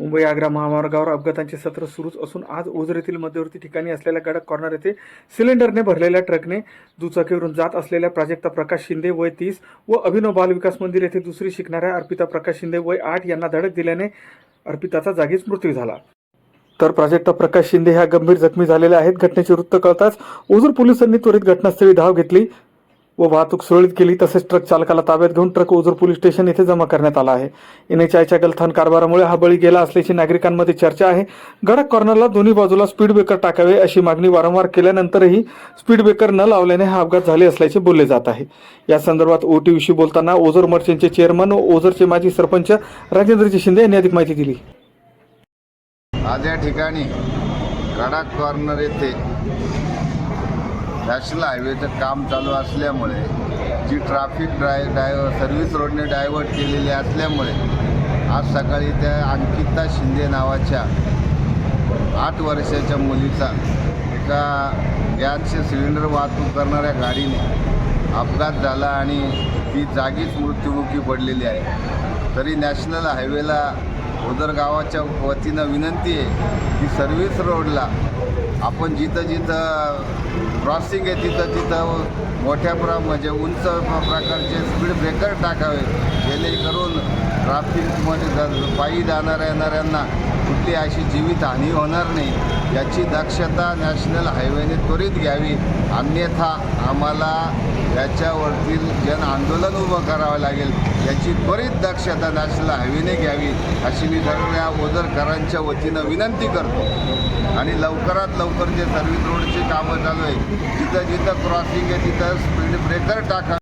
मुंबई आग्रा महामार्गावर अपघातांचे सत्र सुरूच असून आज ओझर येथील मध्यवर्ती ठिकाणी असलेल्या गडक कॉर्नर येथे सिलेंडरने भरलेल्या ट्रकने दुचाकीवरून जात असलेल्या प्राजक्ता प्रकाश शिंदे वय तीस व अभिनव बाल विकास मंदिर येथे दुसरी शिकणाऱ्या अर्पिता प्रकाश शिंदे वय आठ यांना धडक दिल्याने अर्पिताचा जागीच मृत्यू झाला. तर प्राजक्ता प्रकाश शिंदे ह्या गंभीर जखमी झालेल्या आहेत. घटनेचे वृत्त कळताच ओझर पोलिसांनी त्वरित घटनास्थळी धाव घेतली. व वाहतूक सुरळीत केली तसेच ट्रक चालकाला ताब्यात घेऊन ट्रक ओझर पोलीस स्टेशन येथे जमा करण्यात आला आहे. एनएचआयच्या गलथान कारभारामुळे हा बळी गेला असल्याची नागरिकांमध्ये चर्चा आहे. गडक कॉर्नरला दोन्ही बाजूला स्पीड ब्रेकर टाकावे अशी मागणी वारंवार केल्यानंतरही स्पीड ब्रेकर न लावल्याने हा अपघात झाले असल्याचे बोलले जात आहे. या संदर्भात ओटीव्हीशी बोलताना ओझर मर्चेंटचे चेअरमन व ओझरचे माजी सरपंच राजेंद्रजी शिंदे यांनी अधिक माहिती दिली. आज या ठिकाणी गडाख कॉर्नर येथे नॅशनल हायवेचं काम चालू असल्यामुळे जी ट्रॅफिक ड्राय डाय सर्व्हिस रोडने डायव्हर्ट केलेली असल्यामुळे आज सकाळी त्या अंकिता शिंदे नावाच्या आठ वर्षाच्या मुलीचा एका गॅसचे सिलेंडर वाहतूक करणाऱ्या गाडीने अपघात झाला आणि ती जागीच मृत्युमुखी पडलेली आहे. तरी नॅशनल हायवेला ओदर गावाच्या वतीनं विनंती आहे की सर्व्हिस रोडला आपण जिथं जिथं क्रॉसिंग आहे तिथं तिथं मोठ्या प्र म्हणजे उंच प्रकारचे स्पीड ब्रेकर टाकावे. जेणेकरून ट्राफिकमध्ये पायी जाणाऱ्या येणाऱ्यांना कुठली अशी जीवितहानी होणार नाही. याची दक्षता नॅशनल हायवेने त्वरित घ्यावी. अन्यथा आम्हाला याच्यावरतील जन आंदोलन उभं करावं लागेल. याची त्वरित दक्षता नॅशनल हायवेने घ्यावी अशी मी सगळ्या ओझरकरांच्या वतीनं विनंती करतो. आणि लवकरात लवकर जे सर्व्हिस रोडची कामं चालू आहे जिथं जिथं क्रॉसिंग आहे तिथं स्पीड ब्रेकर टाका.